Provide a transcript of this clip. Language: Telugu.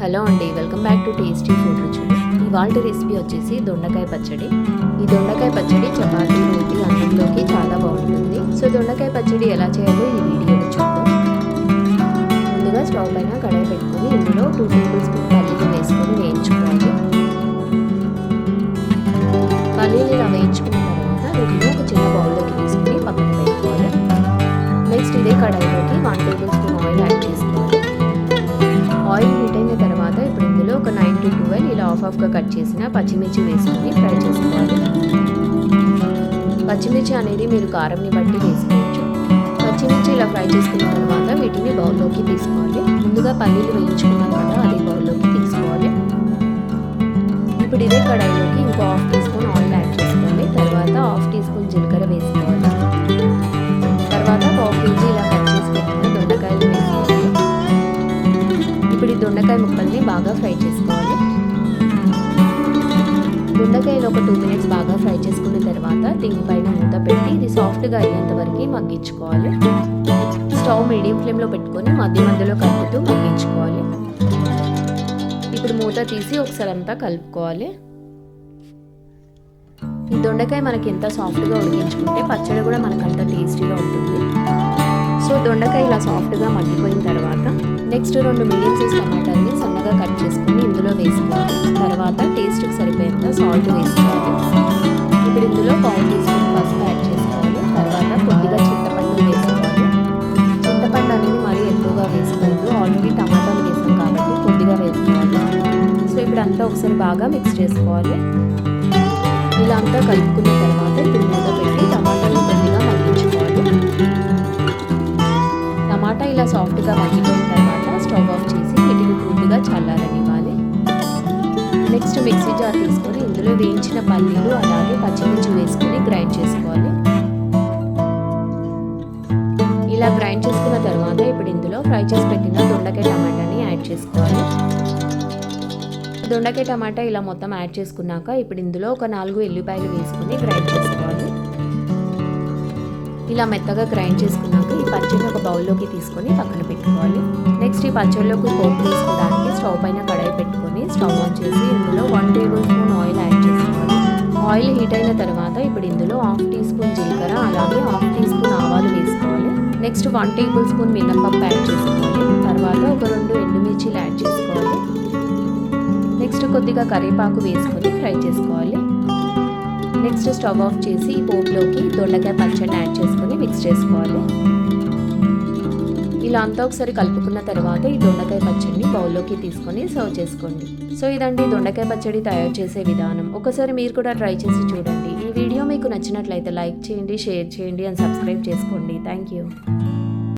హలో అండి welcome back to tasty food రుచులు. ఇవాళ రెసిపీ వచ్చేసి దొండకాయ పచ్చడి. ఈ దొండకాయ పచ్చడి చపాతీ రోటి అన్నంలోకి చాలా బాగుంటుంది. సో దొండకాయ పచ్చడి ఎలా చేయాలో ఈ వీడియోలో చూద్దాం. ముందుగా స్టవ్ పైన కడాయి పెట్టుకొని ఇందులో టూ టేబుల్ స్పూన్ పల్లీలు వేసుకొని వేయించుకోవాలి. పల్లీలు ఇలా వేయించుకున్న తర్వాత వీటిని ఒక చిన్న బౌల్లోకి తీసుకొని పక్కన పెట్టుకోవాలి. నెక్స్ట్ ఇదే కడాయిలోకి one table spoon oil add చేసుకోవాలి తర్వాత ఇప్పుడు ఇందులో ఒక నైన్ టు ట్వెల్వ్ ఇలా ఆఫ్ ఆఫ్గా కట్ చేసిన పచ్చిమిర్చి వేసుకుని ఫ్రై చేసుకోవాలి. పచ్చిమిర్చి అనేది మీరు కారంని బట్టి వేసుకోవచ్చు. పచ్చిమిర్చి ఇలా ఫ్రై చేసుకున్న తర్వాత వీటిని బౌల్లోకి తీసుకోవాలి. ముందుగా పల్లీలు వేయించుకున్నాం కదా అది బౌల్లోకి తీసుకోవాలి. ఇప్పుడు ఇదే కడాయిలోకి ఇంకో హాఫ్ ముక్కల్ని బాగా ఫ్రై చేసుకోవాలి. దొండకాయలు ఒక టూ మినిట్స్ బాగా ఫ్రై చేసుకున్న తర్వాత దీనిపైన మూత పెట్టి ఇది సాఫ్ట్గా అయ్యేంత వరకు మగ్గించుకోవాలి. స్టవ్ మీడియం ఫ్లేమ్లో పెట్టుకొని మధ్య మధ్యలో కలుపుతూ మగ్గించుకోవాలి. ఇప్పుడు మూత తీసి ఒకసారి అంతా కలుపుకోవాలి. ఈ దొండకాయ మనకి ఎంత సాఫ్ట్గా ఉడికించుకుంటే పచ్చడి కూడా మనకు అంత టేస్టీగా ఉంటుంది. సో దొండకాయ ఇలా సాఫ్ట్గా మగ్గిపోయిన తర్వాత నెక్స్ట్ రెండు మీడియం సైజ్ టమాటాలని సన్నగా కట్ చేసుకుని ఇందులో వేసుకోవాలి. తర్వాత టేస్ట్కి సరిపోయేంత సాల్ట్ వేసుకోవాలి. ఇప్పుడు ఇందులో పావు టీ స్పూన్ పసుపు యాడ్ చేసుకోవాలి. తర్వాత కొద్దిగా చింతపండు వేసుకోవాలి. చింతపండు అనేది మరీ ఎక్కువగా వేసుకోవద్దు. ఆల్రెడీ టమాటాలు వేసాం కాబట్టి కొద్దిగా వేసుకోవాలి. సో ఇప్పుడు అంతా ఒకసారి బాగా మిక్స్ చేసుకోవాలి. ఇలా అంతా కలుపుకున్న తర్వాత ఇప్పుడు మూత పెట్టి టమాటాలు కొద్దిగా మగ్గించుకోవాలి. టమాటా ఇలా సాఫ్ట్గా మిక్సీ జార్ తీసుకొని ఇందులో వేయించిన పల్లీలు అలాగే పచ్చిమిర్చి వేసుకొని గ్రైండ్ చేసుకోవాలి. ఇలా గ్రైండ్ చేసుకున్న తర్వాత ఇప్పుడు ఇందులో ఫ్రై చేసి పెట్టిన దొండకాయ టమాటాని యాడ్ చేసుకోవాలి. దొండకాయ టమాటా ఇలా మొత్తం యాడ్ చేసుకున్నాక ఇప్పుడు ఇందులో ఒక నాలుగు ఎల్లిపాయలు వేసుకుని గ్రైండ్ చేసుకోవాలి. ఇలా మెత్తగా గ్రైండ్ చేసుకున్నాక ఈ పచ్చడిని ఒక బౌల్లోకి తీసుకొని పక్కన పెట్టుకోవాలి. నెక్స్ట్ ఈ పచ్చడిలోకి పోపు వేసుకోవడానికి స్టవ్ పైన కడాయి పెట్టుకొని స్టవ్ ఆన్ చేసి ఇందులో one table spoon oil add చేసుకోవాలి. ఆయిల్ హీట్ అయిన తర్వాత ఇప్పుడు ఇందులో హాఫ్ టీ స్పూన్ జీలకర్ర అలాగే హాఫ్ టీ స్పూన్ ఆవాలు వేసుకోవాలి. నెక్స్ట్ వన్ టేబుల్ స్పూన్ మినపప్పు యాడ్ చేసుకోవాలి. తర్వాత ఒక రెండు ఎండుమిర్చిలు యాడ్ చేసుకోవాలి. నెక్స్ట్ కొద్దిగా కరివేపాకు వేసుకొని ఫ్రై చేసుకోవాలి. నెక్స్ట్ స్టవ్ ఆఫ్ చేసి పోపులోకి దొండకాయ పచ్చడి యాడ్ చేసుకొని మిక్స్ చేసుకోవాలి. ఇలా అంతా ఒకసారి కలుపుకున్న తర్వాత ఈ దొండకాయ పచ్చడిని బౌల్లోకి తీసుకొని సర్వ్ చేసుకోండి. సో ఇదండి దొండకాయ పచ్చడి తయారు చేసే విధానం. ఒకసారి మీరు కూడా ట్రై చేసి చూడండి. ఈ వీడియో మీకు నచ్చినట్లయితే లైక్ చేయండి షేర్ చేయండి అండ్ సబ్స్క్రైబ్ చేసుకోండి. Thank you.